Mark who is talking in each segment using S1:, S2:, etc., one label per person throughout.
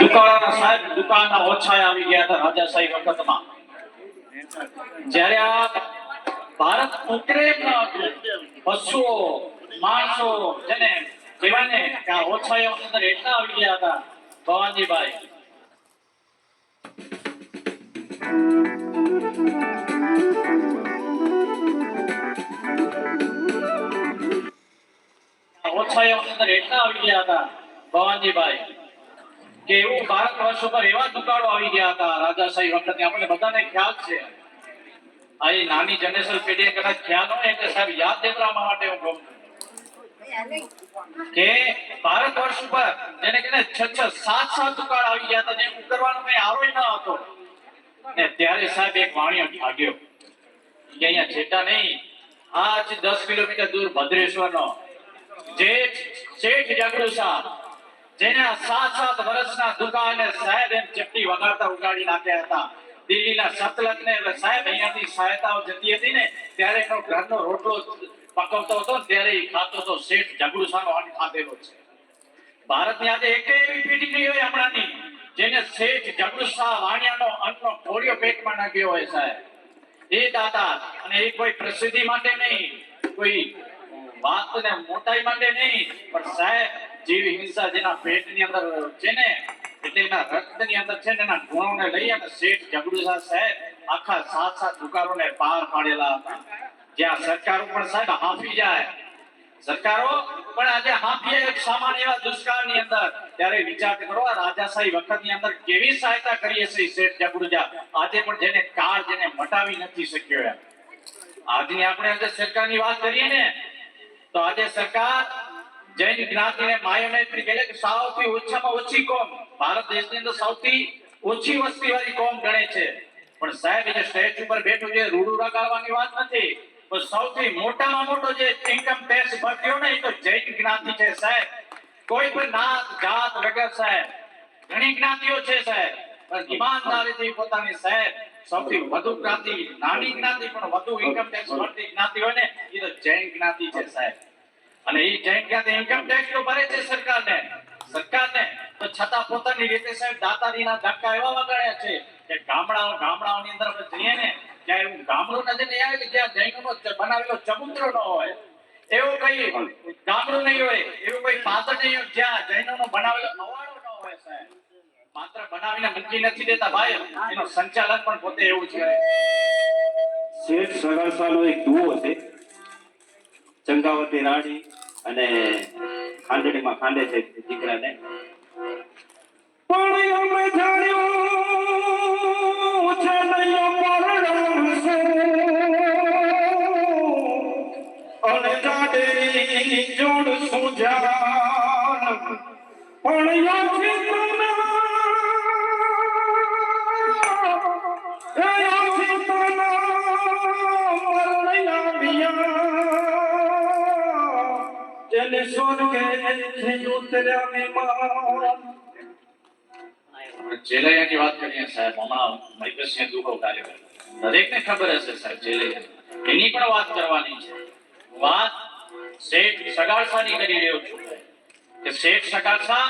S1: દુકાળાના સાહેબ આવી ગયા હતા રાજાશાહી વખતમાં. જ્યારે આ ભારત હતું પશુઓ, માણસો, જેને કહેવાય ને કે આ ઓછાઈઓ અંદર એટલા આવી ગયા હતા, ભવાનજીભાઈ. આ ઓછાઈઓ અંદર એટલા આવી ગયા હતા ભવાનજીભાઈ, કે એવું ભારત વર્ષ ઉપર એવા દુકાળો આવી ગયા હતા રાજાશાહી વખતે આપણને બધાને ખ્યાલ છે. આ નાની જનરેશન પેઢીએ કદાચ ખ્યાલ હોય એટલે સાહેબ, યાદ દેવડાવવા માટે હું કહું કે ભારત વર્ષ ઉપર જેને કે છ છ સાત સાત દુકાળ આવી ગયા હતા, જે ઉતરવાનો કઈ આરો ન હતો. ને ત્યારે સાહેબ એક વાણિયો જાગ્યો. કે અહીંયા છેટા નહીં, આજ દસ કિલોમીટર દૂર ભદ્રેશ્વરનો. જેઠ શેઠ જગડુસા જેના સાત સાત વર્ષના દુકાને સાહેબ એમ ચપટી વગાડતા ઉગાડી નાખ્યા હતા. દિલ્હીના સતલજને ને સાહેબ અહીંયાથી સહાયતાઓ જતી હતી ને, ત્યારે એનો ઘરનો રોટલો પકવતો હતો ત્યારે એ ખાતો હતો શેઠ જગડુસાનો અન્ન ખાધેલો છે. ભારતની આજે એક એવી પેઢી નહીં હોય હમણાંની જેને શેઠ જગડુસા વાણિયાનો અન્નનો ઢોળિયો પેટમાં નાખ્યો હોય સાહેબ. એ દાતા અને એ કોઈ પ્રસિદ્ધિ માટે નહીં, કોઈ વાત ને મોટાઈ માટે નહીં, પણ સાહેબ જીવ હિંસા જેના પેટની અંદર છે ને એટલે એના રક્તની અંદર છે ને એના ગુણોને લઈ અને શેઠ જગડુસા સાહેબ આખા સાત સાત દુકાનોને પાર પાડેલા હતા જ્યાં સરકારો પણ સાહેબ હાંફી જાય સરકારો પણ આજે હાંફીએ એક સામાન્ય એવા દુષ્કાળની અંદર ત્યારે વિચાર કરો આ રાજાશાહી વખતની અંદર કેવી સહાયતા કરીએ છે શેઠ જગડુજા આજે પણ જેને કાળ જેને મટાવી નથી શક્યો એમ આજની આપણે આજે સરકારની વાત કરીએ ને તો આજે સરકાર જૈન જ્ઞાતિને માયોનેત્રી કહે કે સૌથી ઓછામાં ઓછી કોમ. ભારત દેશની અંદર સૌથી ઓછી વસ્તી વાળી કોમ ગણે છે. પણ સાહેબ જે સ્ટેજ ઉપર બેઠું છે રૂડું રગાડવાની વાત નથી. પણ સૌથી મોટામાં મોટો જે ઇન્કમ ટેક્સ ભરતી હોય ને, એ તો જૈન જ્ઞાતિ છે સાહેબ. કોઈ પણ નાત, જાત, વગર સાહેબ. ઘણી જ્ઞાતિઓ છે સાહેબ. પણ ઈમાનદારીથી પોતાની સાહેબ સૌથી વધુ જ્ઞાતિ, નાની જ્ઞાતિ, પણ વધુ ઇન્કમ ટેક્સ ભરતી જ્ઞાતિ હોય ને, એ તો જૈન જ્ઞાતિ છે સાહેબ. અને એ જૈન જ્ઞાતિ ઇન્કમ ટેક્સ તો ભરે છે સરકારને? સરકારને? તો છતાં પોતાની રીતે સાહેબ દાતારીના ધક્કા એવા વગાડ્યા છે કે ગામડાઓ ગામડાઓની અંદર આપણે જઈએ ને ત્યાં એવું ગામડું નથી નહીં આવે જ્યાં જૈનોનો બનાવેલો ચબૂતરો ન હોય. એવું કઈ ગામડું નહીં હોય, એવું કોઈ પાત્ર નહીં હોય જ્યાં જૈનોનો બનાવેલો અવાડો ન હોય સાહેબ. માત્ર બનાવીને મૂકી નથી દેતા ભાઈ, એનું સંચાલન પણ પોતે એવું છે
S2: શેઠ સગાસાનો એક દુઓ છે, ચંગાવતી રાણી. અને ખાંડડીમાં ખાંડે છે દીકરાને. પણ અમે જાણ્યું છે નહીં મરણ અને જાડેરી જોડ સુજાન પણ યાથી જેને સ્વર્ગે થી ઉતર્યા વિમાન
S1: જેલૈયાની વાત કરીએ સાહેબ હમણાં મૈકસિંહ દુઃખો કાર્યક્રમ દરેકને ખબર હશે સાહેબ જેલૈયા એની પણ વાત કરવાની છે વાત શેઠ સગાડસાની કરી રહ્યો છું કે શેઠ સગાડસા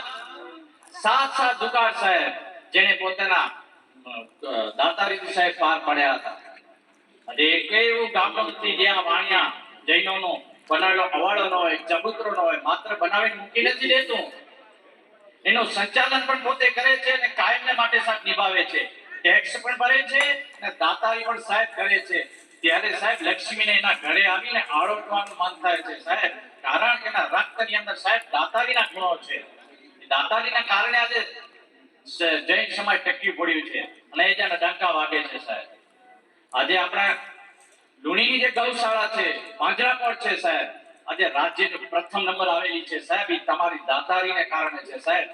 S1: સાત સાત દુકાળ સાહેબ જેને પોતાના અ, અ, દાતારીથી સાહેબ પાર પાડ્યા હતા અને એક એવું ગામડું નથી જ્યાં વાણિયા જૈનોનો બનાવેલો અવાડો ન હોય, ચબૂતરો ન હોય, માત્ર બનાવીને મૂકી નથી દેતું. એનું સંચાલન પણ પોતે કરે છે અને કાયમને માટે સાહેબ નિભાવે છે. ટેક્સ પણ ભરે છે અને દાતારી પણ સાહેબ કરે છે. ત્યારે સાહેબ લક્ષ્મીને એના ઘરે આવીને આરોપવાનું મન થાય છે સાહેબ. કારણ કે એના રક્તની અંદર સાહેબ દાતારીના ગુણો છે. દાતારીના કારણે આજે જૈન સમાજ ટકી પડ્યું છે. અને એ જ્યાં ડંકા વાગે છે સાહેબ. આજે આપણા લુણીની જે ગૌશાળા છે પાંજરાપોળ છે સાહેબ. આજે રાજ્યનો પ્રથમ નંબર આવેલી છે સાહેબ. એ તમારી દાતારીને કારણે છે સાહેબ.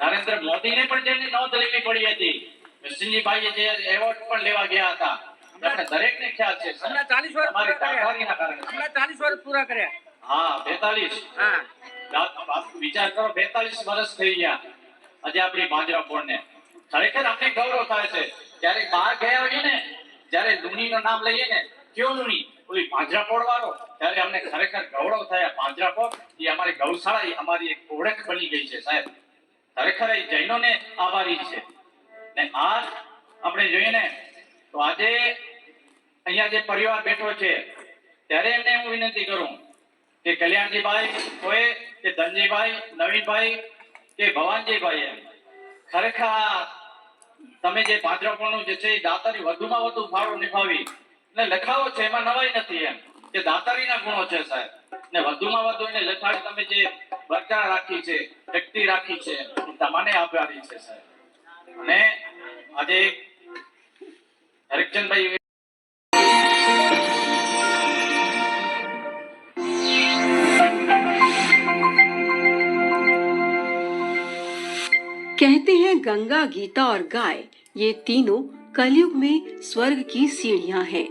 S1: નરેન્દ્ર મોદીને પણ જેની નોંધ લેવી પડી હતી. કૃષ્ણજીભાઈએ જે એવોર્ડ પણ લેવા ગયા હતા. આપણે દરેકને ખ્યાલ છે સાહેબ.
S3: હમણાં 40 વર્ષ
S1: તમારી દાતારીના કારણે
S3: હમણાં ચાલીસ વર્ષ પૂરા કર્યા.
S1: હા બેતાલીસ.
S3: હા.
S1: વિચાર કરો બેતાલીસ વર્ષ થઈ ગયા આજે આપણી પાંજરાપોળને ખરેખર અમને ગૌરવ થાય છે. જ્યારે બહાર ગયા હોઈએ ને જ્યારે લુણીનું નામ લઈએ ને લુણી ઓલી પાંજરાપોળ વાળો ત્યારે અમને ખરેખર ગૌરવ થયા. પાંજરાપોળ એ અમારી ગૌશાળા એ અમારી એક ઓળખ બની ગઈ છે, સાહેબ. ખરેખર એ જૈનોને આભારી છે. ને આ આપણે જોઈએ ને, તો આજે અહીંયા જે પરિવાર બેઠો છે, ત્યારે એમને હું વિનંતી કરું કે કલ્યાણજીભાઈ હોય કે ધનજીભાઈ, નવીનભાઈ, કે ભવાનજીભાઈ એમ ખરેખર તમે જે પાંજરાપોળનું જે છે એ દાતારી વધુમાં વધુ ફાળો નિભાવી ને લખાવો છે એમાં નવાઈ નથી એમ કે દાતારીના ગુણો છે સાહેબ ને વધુમાં વધુ એને લખાવી તમે જે વર્તા રાખી છે શક્તિ રાખી છે એ તમારે આભારી છે સાહેબ અને આજે હરિચંદભાઈ
S4: कहते हैं गंगा गीता और गाय ये तीनों कलयुग में स्वर्ग की सीढ़ियां हैं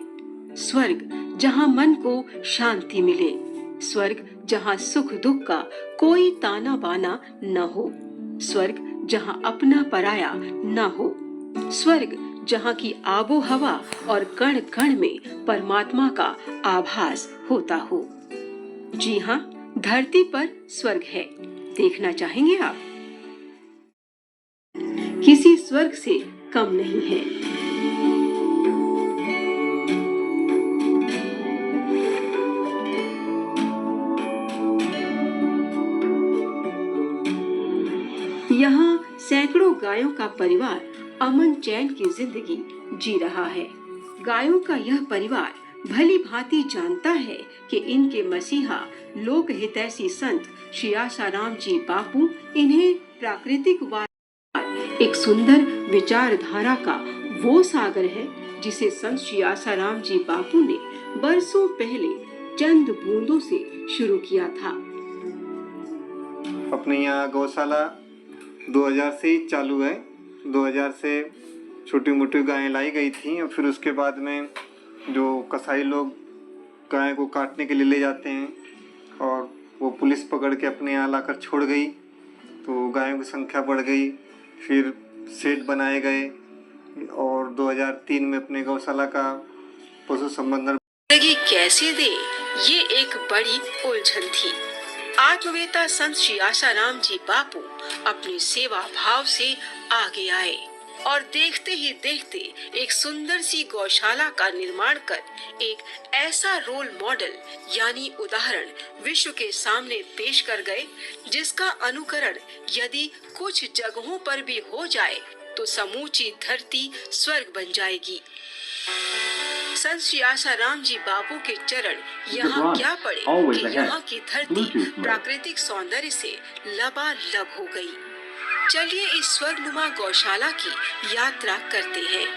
S4: स्वर्ग, जहाँ मन को शांति मिले। स्वर्ग, जहाँ सुख दुख का कोई ताना बाना न हो। स्वर्ग, जहाँ अपना पराया न हो। स्वर्ग, जहाँ की आबो हवा और कण कण में परमात्मा का आभास होता हो। जी हाँ धरती पर स्वर्ग है। देखना चाहेंगे आप? किसी स्वर्ग से कम नहीं है। गायों का परिवार अमन चैन की ज़िंदगी जी रहा है। गायों का यह परिवार भली भांति जानता है कि इनके मसीहा लोक हितैषी संत श्री आसाराम जी बापू इन्हें प्राकृतिक एक सुंदर विचारधारा का वो सागर है, जिसे संत श्री आसाराम जी बापू ने बरसों पहले चंद बूंदों से शुरू किया था।
S5: अपने यहाँ गौशाला 2000 से ही चालू है। 2000 से छोटी मोटी गायें लाई गई थी और फिर उसके बाद में जो कसाई लोग गाय को काटने के लिए ले जाते हैं और वो पुलिस पकड़ के अपने यहाँ लाकर छोड़ गई तो गायों की संख्या बढ़ गई। फिर सेट बनाए गए और 2003 में अपने गौशाला का पशु
S4: संबंधन कैसे दे ये एक बड़ी उलझन थी। आत्मवेता संत श्री आसाराम जी बापू अपनी सेवा भाव से आगे आए और देखते ही देखते एक सुंदर सी गौशाला का निर्माण कर एक ऐसा रोल मॉडल यानी उदाहरण विश्व के सामने पेश कर गए, जिसका अनुकरण यदि कुछ जगहों पर भी हो जाए तो समूची धरती स्वर्ग बन जाएगी। संत श्री आसाराम जी बापू के चरण यहाँ क्या पड़े? कि यहाँ की धरती प्राकृतिक सौंदर्य से लबालब हो गई। चलिए इस स्वर्गनुमा गौशाला की यात्रा करते हैं।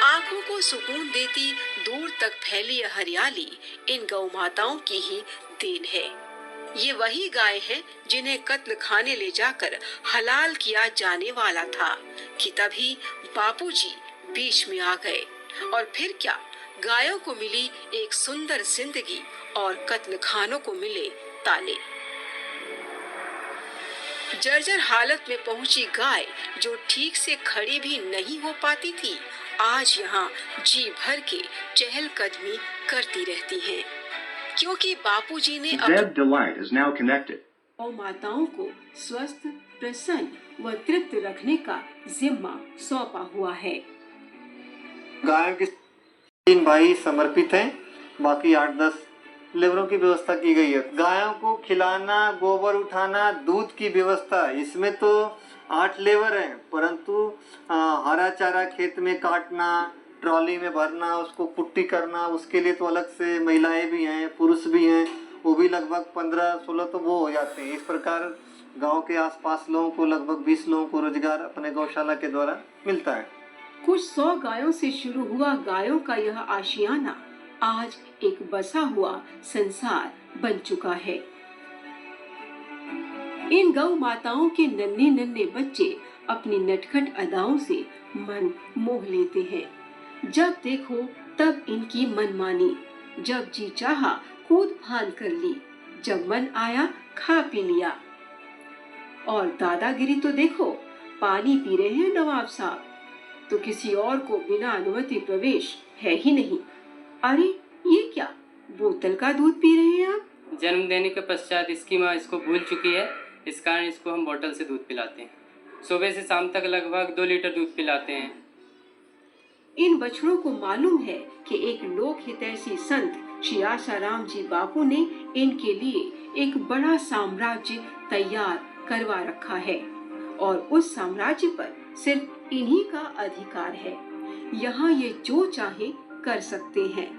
S4: आँखों को सुकून देती दूर तक फैली हरियाली इन गौ माताओं की ही देन है। ये वही गाय है जिन्हें कत्ल खाने ले जाकर हलाल किया जाने वाला था कि तभी बापूजी बीच में आ गए। और फिर क्या? गायों को मिली एक सुंदर ज़िंदगी और कत्ल खानों को मिले ताले। जर्जर हालत में पहुँची गाय जो ठीक से खड़ी भी नहीं हो पाती थी आज यहाँ जी भर के चहलकदमी करती रहती हैं। क्योंकि बापूजी ने
S6: connected.
S4: गौ माताओं को स्वस्थ प्रसन्न व तृप्त रखने का जिम्मा सौंपा हुआ है।
S5: गायों की तीन भाई समर्पित हैं, बाकी आठ दस लेबरों की व्यवस्था की गई है। गायों को खिलाना, गोबर उठाना, दूध की व्यवस्था, इसमें तो आठ लेबर हैं, परंतु हरा चारा खेत में काटना, ट्रॉली में भरना, उसको पुट्टी करना, उसके लिए तो अलग से महिलाएँ भी हैं, पुरुष भी हैं, वो भी लगभग पंद्रह सोलह तो वो हो जाते हैं। इस प्रकार गाँव के आसपास लोगों को लगभग बीस लोगों को रोज़गार अपने गौशाला के द्वारा मिलता है।
S4: कुछ सौ गायों से शुरू हुआ गायों का यह आशियाना आज एक बसा हुआ संसार बन चुका है। इन गौ माताओं के नन्हे नन्हे बच्चे अपनी नटखट अदाओं से मन मोह लेते हैं। जब देखो तब इनकी मनमानी जब जी चाहा कूद फान कर ली, जब मन आया खा पी लिया। और दादागिरी तो देखो, पानी पी रहे हैं नवाब साहब। तो किसी और को बिना अनुमति प्रवेश है ही नहीं। अरे ये क्या? बोतल का दूध पी रहे हैं आप?
S7: जन्म देने के पश्चात इसकी माँ इसको भूल चुकी है। इस कारण इसको हम बोतल से दूध पिलाते हैं।
S6: सुबह से शाम तक लगभग दो लीटर दूध पिलाते हैं।
S4: इन बछड़ों को मालूम है कि एक लोक हितैषी संत श्री आशाराम जी बापू ने इनके लिए एक बड़ा साम्राज्य तैयार करवा रखा है। और उस साम्राज्य पर सिर्फ़ इन्हीं का अधिकार है। यहाँ ये जो चाहे कर सकते हैं।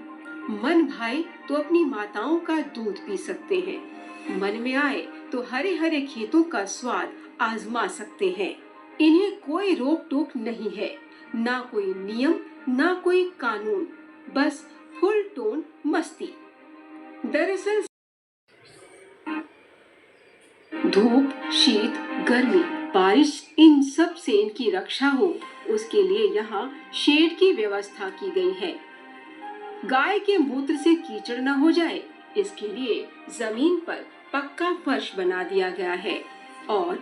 S4: मन भाई तो अपनी माताओं का दूध पी सकते हैं। मन में आए तो हरे हरे खेतों का स्वाद आजमा सकते हैं। इन्हें कोई रोक टोक नहीं है। ना कोई नियम, ना कोई कानून। बस फुल टोन मस्ती। दरअसल धूप, शीत, गर्मी बारिश इन सबसे इनकी रक्षा हो, उसके लिए यहाँ शेड की व्यवस्था की गई है। गाय के मूत्र से कीचड़ न हो जाए, इसके लिए ज़मीन पर पक्का फर्श बना दिया गया है और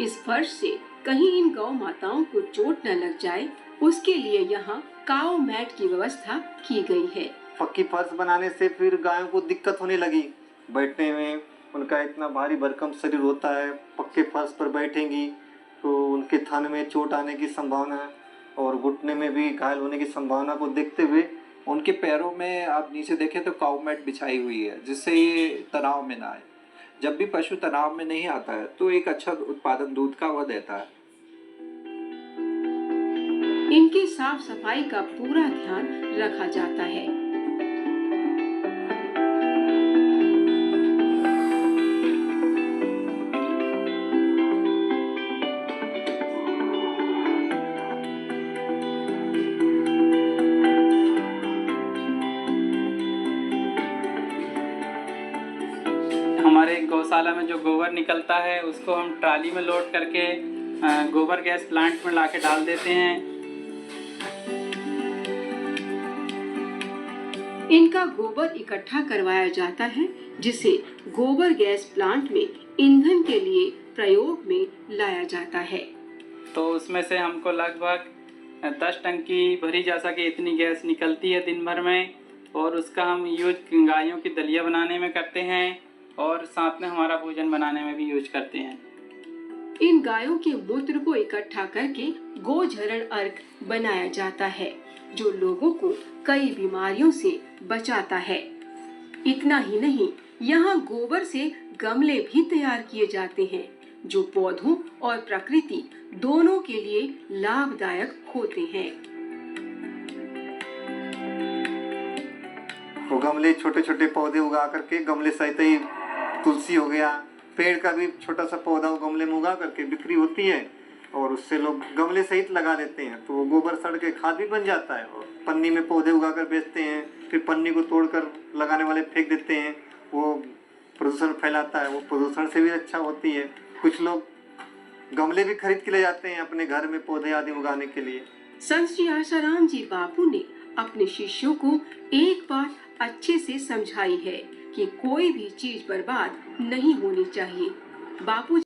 S4: इस फर्श से कहीं इन गौ माताओं को चोट न लग जाए, उसके लिए यहाँ काओ मैट की व्यवस्था की गई है।
S5: पक्की फर्श बनाने से फिर गायों को दिक्कत होने लगी। बैठने में उनका इतना भारी भरकम शरीर होता है, पक्के फर्श पर बैठेंगी तो उनके थन में चोट आने की संभावना और घुटने में भी घायल होने की संभावना को देखते हुए
S7: उनके पैरों में आप नीचे देखें तो काउमेट बिछाई हुई है, जिससे ये तनाव में ना आए। जब भी पशु तनाव में नहीं आता है तो एक अच्छा उत्पादन दूध का वह देता है।
S4: इनकी साफ़ सफ़ाई का पूरा ध्यान रखा जाता है।
S6: निकलता है उसको हम ट्राली में लोड करके गोबर गैस प्लांट में लाके डाल देते हैं।
S4: इनका गोबर इकट्ठा करवाया जाता है जिसे गोबर गैस प्लांट में ईंधन के लिए प्रयोग में लाया जाता है।
S6: तो उसमें से हमको लगभग दस टंकी भरी जा सके इतनी गैस निकलती है दिन भर में और उसका हम यूज़ गायों की दलिया बनाने में करते हैं। और साथ में हमारा भोजन बनाने में भी यूज़ करते हैं।
S4: इन गायों के मूत्र को इकट्ठा करके गोझरण अर्क बनाया जाता है जो लोगों को कई बीमारियों से बचाता है। इतना ही नहीं यहाँ गोबर से गमले भी तैयार किए जाते हैं जो पौधों और प्रकृति दोनों के लिए लाभदायक होते हैं।
S5: वो गमले छोटे छोटे पौधे उगा करके गमले सहित ही तुलसी हो गया, पेड़ का भी छोटा सा पौधा गमले में उगा करके बिक्री होती है और उससे लोग गमले सहित लगा देते हैं। तो वो गोबर सड़ के खाद भी बन जाता है और पन्नी में पौधे उगा कर बेचते हैं, फिर पन्नी को तोड़कर लगाने वाले फेंक देते हैं। वो प्रदूषण फैलाता है, वो प्रदूषण से भी अच्छा होती है। कुछ लोग गमले भी खरीद के ले जाते हैं अपने घर में पौधे आदि उगाने के लिए।
S4: संत श्री आशाराम जी बापू ने अपने शिष्यों को एक बात अच्छे से समझाई है। कि कोई भी चीज़ बर्बाद नहीं होनी चाहिए। बापू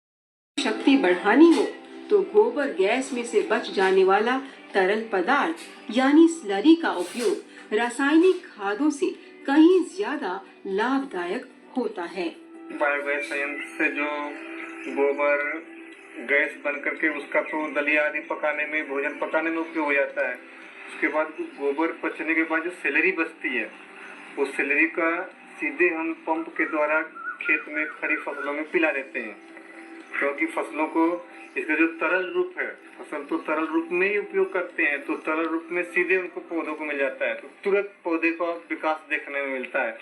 S4: शक्ति बढ़ानी हो तो गोबर गैस में से बच जाने वाला तरल पदार्थ, यानी स्लरी का उपयोग रासायनिक खादों से कहीं ज़्यादा लाभदायक होता है।
S5: बायोगैस संयंत्र से जो गोबर गैस बन करके उसका तो दलिया आदि पकाने में, भोजन पकाने में उपयोग हो जाता है। उसके बाद गोबर पचने के बाद जो सेलरी बचती है, उस सेलरी का सीधे हम पंप के द्वारा खेत में खड़ी फ़सलों में पिला देते हैं। क्योंकि फ़सलों को इसका जो तरल रूप है, फ़सल तो तरल रूप में ही उपयोग करते हैं तो तरल रूप में सीधे उनको पौधों को मिल जाता है तो तुरंत पौधे का विकास देखने में मिलता है।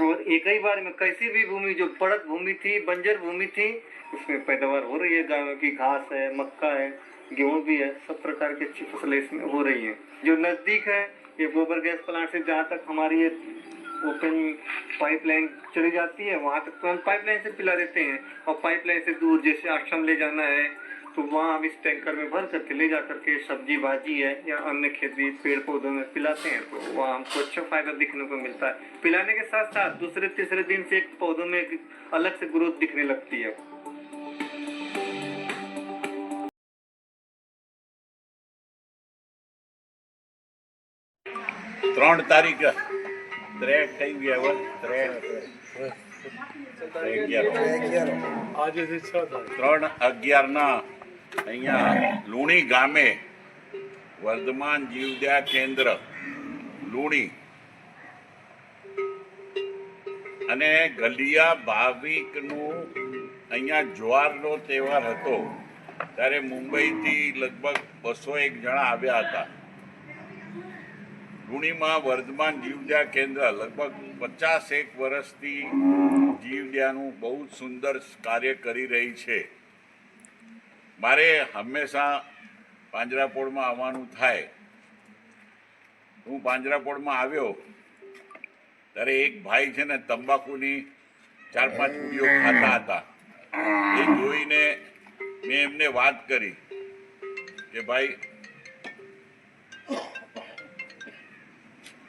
S5: और एक ही बार में कैसी भी भूमि, जो पड़क भूमि थी, बंजर भूमि थी, उसमें पैदावार हो रही है। गायों की घास है, मक्का है, गेहूँ भी है, सब प्रकार की अच्छी फ़सलें इसमें हो रही हैं। जो नज़दीक है, ये गोबर गैस प्लांट से जहाँ तक हमारी ये ओपन पाइपलाइन चली जाती है वहाँ तक तो हम पाइपलाइन से पिला देते हैं और पाइपलाइन से दूर जैसे आश्रम ले जाना है तो वहाँ हम इस टैंकर में भर करके ले जा करके सब्जी भाजी है या अन्य खेती पेड़ पौधों में पिलाते हैं तो वहाँ हमको अच्छा फायदा दिखने को मिलता है पिलाने के साथ साथ दूसरे तीसरे दिन से एक पौधों में एक अलग से ग्रोथ दिखने लगती है
S8: ત્રણ તારીખ ત્રે થઈ ગયા હોય ત્રેક. ત્રણ અગિયાર ના અહીંયા લુણી ગામે વર્ધમાન જીવદયા કેન્દ્ર. લુણી. અને ગલિયા ભાવિકનું અહીંયા જ્વારનો તહેવાર હતો. ત્યારે મુંબઈથી લગભગ બસો એક જણા આવ્યા હતા. લુણીમાં વર્ધમાન જીવદયા કેન્દ્ર લગભગ પચાસ એક વર્ષથી જીવદયાનું બહુ સુંદર કાર્ય કરી રહી છે. મારે હંમેશા પાંજરાપોળમાં આવવાનું થાય. હું પાંજરાપોળમાં આવ્યો, ત્યારે એક ભાઈ છે ને તંબાકુની ચાર પાંચ પુડીઓ ખાતા હતા. એ જોઈને મેં એમને વાત કરી કે ભાઈ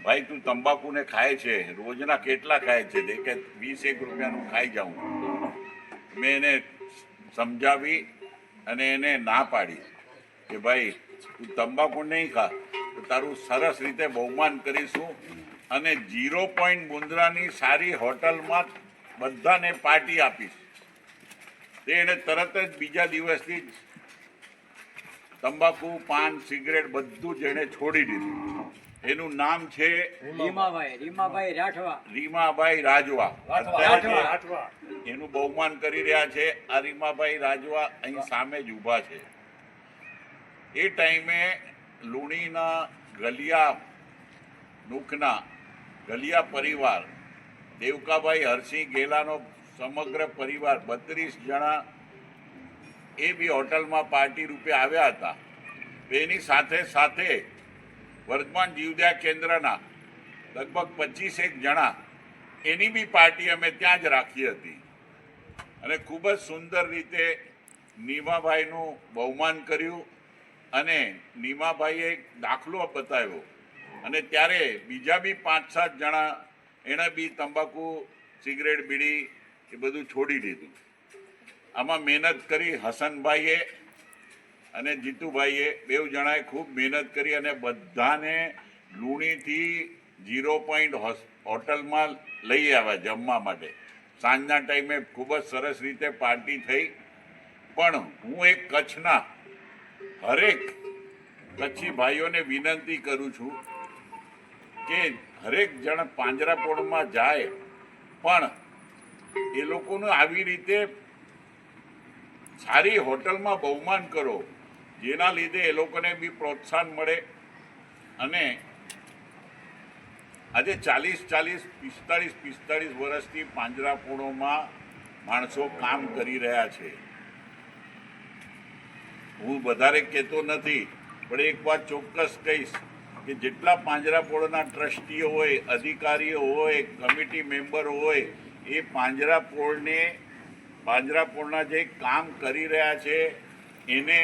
S8: ભાઈ, તું તંબાકુને ખાય છે. રોજના કેટલા ખાય છે? તે કે વીસ એક રૂપિયાનું ખાઈ જાઉં. મેં એને સમજાવી અને એને ના પાડી કે ભાઈ, તું તંબાકુ નહીં ખા. તો તારું સરસ રીતે બહુમાન કરીશું અને ઝીરો પોઈન્ટ મુંદ્રાની સારી હોટલમાં બધાને પાર્ટી આપીશ. તે એને તરત જ બીજા દિવસથી જ તંબાકુ, પાન, સિગરેટ બધું જ એણે છોડી દીધું. એનું નામ છે
S3: રીમાભાઈ રીમાભાઈ રાઠવા.
S8: રીમાભાઈ રાજવા. એનું બહુમાન કરી રહ્યા છે. આ રીમાભાઈ રાજવા અહીં સામે જ ઊભા છે. એ ટાઈમે લુણીના ગલિયા નુખના ગલિયા પરિવાર દેવકાભાઈ હરસિંહ ગેલાનો સમગ્ર પરિવાર બત્રીસ જણા એ બી હોટલમાં પાર્ટી રૂપે આવ્યા હતા. એની સાથે સાથે વર્તમાન જીવદયા કેન્દ્રના લગભગ પચીસ એક જણા એની બી પાર્ટી અમે ત્યાં જ રાખી હતી. અને ખૂબ જ સુંદર રીતે નીમાભાઈનું બહુમાન કર્યું અને નીમાભાઈએ દાખલો બતાવ્યો. અને ત્યારે બીજા બી પાંચ સાત જણા એણે બી તંબાકુ, સિગરેટ, બીડી એ બધું છોડી દીધું. આમાં મહેનત કરી હસનભાઈએ અને જીતુભાઈએ બે જણાએ ખૂબ મહેનત કરી અને બધાને લુણીથી ઝીરો પોઈન્ટ હોટલમાં લઈ આવ્યા જમવા માટે. સાંજના ટાઈમે ખૂબ જ સરસ રીતે પાર્ટી થઈ. પણ હું એક કચ્છના હરેક કચ્છી ભાઈઓને વિનંતી કરું છું કે હરેક જણ પાંજરાપોળમાં જાય. પણ એ લોકોનું આવી રીતે સારી હોટલમાં બહુમાન કરો. જેના લીધે એ લોકોને બી પ્રોત્સાહન મળે. અને આજે ચાલીસ ચાલીસ, પિસ્તાળીસ પિસ્તાળીસ વર્ષથી પાંજરાપોળોમાં માણસો કામ કરી રહ્યા છે. હું વધારે કહેતો નથી, પણ એક વાત ચોક્કસ કહીશ કે જેટલા પાંજરાપોળના ટ્રસ્ટીઓ હોય, અધિકારીઓ હોય, કમિટી મેમ્બર હોય, એ પાંજરાપોળને પાંજરાપોળના જે કામ કરી રહ્યા છે, એને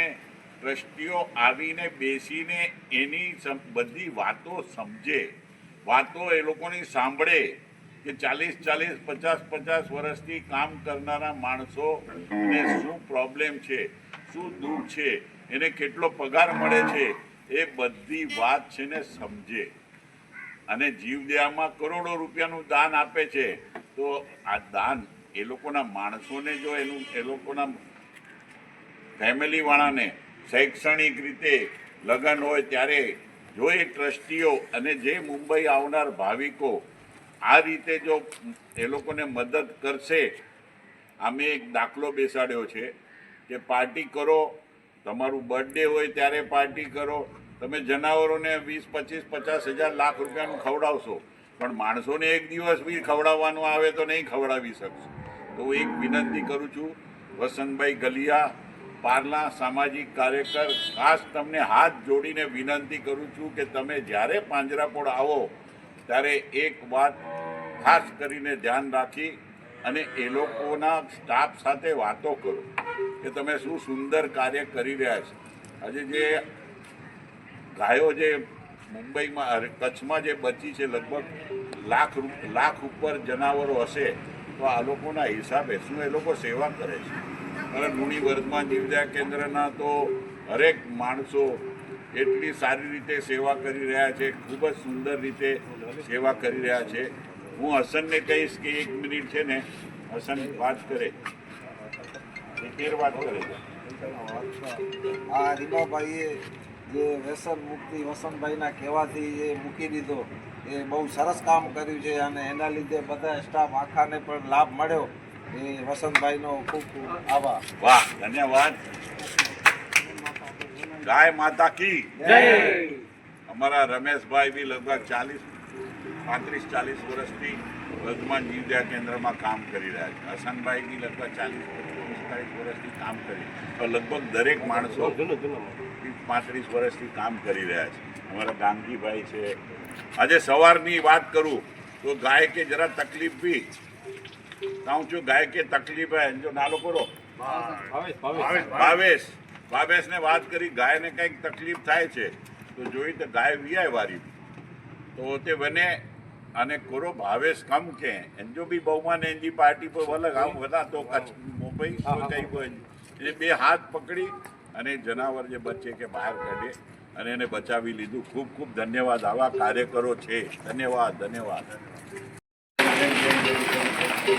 S8: ટ્રસ્ટીઓ આવીને બેસીને એની બધી વાતો સમજે. વાતો એ લોકોની સાંભળે કે ચાલીસ ચાલીસ, પચાસ પચાસ વર્ષથી કામ કરનારા માણસો ને શું પ્રોબ્લેમ છે, શું દુઃખ છે, એને કેટલો પગાર મળે છે, એ બધી વાત છે ને સમજે. અને જીવદયામાં કરોડો રૂપિયાનું દાન આપે છે. તો આ દાન એ લોકોના માણસોને જો એનું, એ લોકોના ફેમિલી વાળાને શૈક્ષણિક રીતે લગ્ન હોય ત્યારે જો એ ટ્રસ્ટીઓ અને જે મુંબઈ આવનાર ભાવિકો આ રીતે જો એ લોકોને મદદ કરશે અમે એક દાખલો બેસાડ્યો છે કે પાર્ટી કરો, તમારું બર્થડે હોય ત્યારે પાર્ટી કરો, તમે જનાવરોને વીસ, પચીસ, પચાસ હજાર લાખ રૂપિયાનું ખવડાવશો, પણ માણસોને એક દિવસ બી ખવડાવવાનું આવે તો નહીં ખવડાવી શકશો. તો હું એક વિનંતી કરું છું, વસંતભાઈ ગલિયા પાર્લા સામાજિક કાર્યકર, ખાસ તમને હાથ જોડીને વિનંતી કરું છું કે તમે જ્યારે પાંજરાપોળ આવો, ત્યારે એક વાત ખાસ કરીને ધ્યાન રાખી અને એ લોકોના સ્ટાફ સાથે વાતો કરો કે તમે શું સુંદર કાર્ય કરી રહ્યા છો. આજે જે ગાયો જે મુંબઈમાં કચ્છમાં જે બચી છે લગભગ લાખ લાખ ઉપર જનાવરો હશે, તો આ લોકોના હિસાબે શું એ લોકો સેવા કરે છે? અને લુણી વર્ધમાન નિર્દયા કેન્દ્રના તો હરેક માણસો એટલી સારી રીતે સેવા કરી રહ્યા છે, ખૂબ જ સુંદર રીતે સેવા કરી રહ્યા છે. હું હસનને કહીશ કે એક મિનિટ છે ને, હસન વાત કરે. વાત કરે.
S9: આ રીમાભાઈએ જે વ્યસન મુક્તિ વસંતભાઈના કહેવાથી એ મૂકી દીધો, એ બહુ સરસ કામ કર્યું છે અને એના લીધે બધા સ્ટાફ આખાને પણ લાભ મળ્યો. એ વસંતભાઈનો ખૂબ ખૂબ આભાર.
S8: વાહ ધન્યવાદ. ગાય માતા કી. અમારા રમેશભાઈ બી લગભગ ચાલીસ પાંત્રીસ ચાલીસ વર્ષથી વર્ધમાન જીવદયા કેન્દ્રમાં કામ કરી રહ્યા છે. હસનભાઈ બી લગભગ ચાલીસ પિસ્તાલીસ વર્ષથી કામ કરી તો લગભગ દરેક માણસો પાંત્રીસ વર્ષથી કામ કરી રહ્યા છે. અમારા ગાંધીભાઈ છે. આજે સવારની વાત કરું તો ગાય કે જરા તકલીફ બી કહું છું ગાય કે તકલીફ હે જો નાલો કરો ભાવેશ ભાવેશને વાત કરી ગાયને કંઈક તકલીફ થાય છે તો જોઈ તો ગાય વિયાય વારી તો તે બને અને કરો ભાવેશ કમ કે? એન જો બી બહુમાન એનજી પાર્ટી પર વલગ આવું બધા તો કચ્છ મુંબઈ કઈ કોઈ? એ બે હાથ પકડી અને જનાવર જે બચે કે બહાર કાઢે અને એને બચાવી લીધું. ખૂબ ખૂબ ધન્યવાદ. આવા કાર્યકરો છે. ધન્યવાદ ધન્યવાદ.
S9: Wow.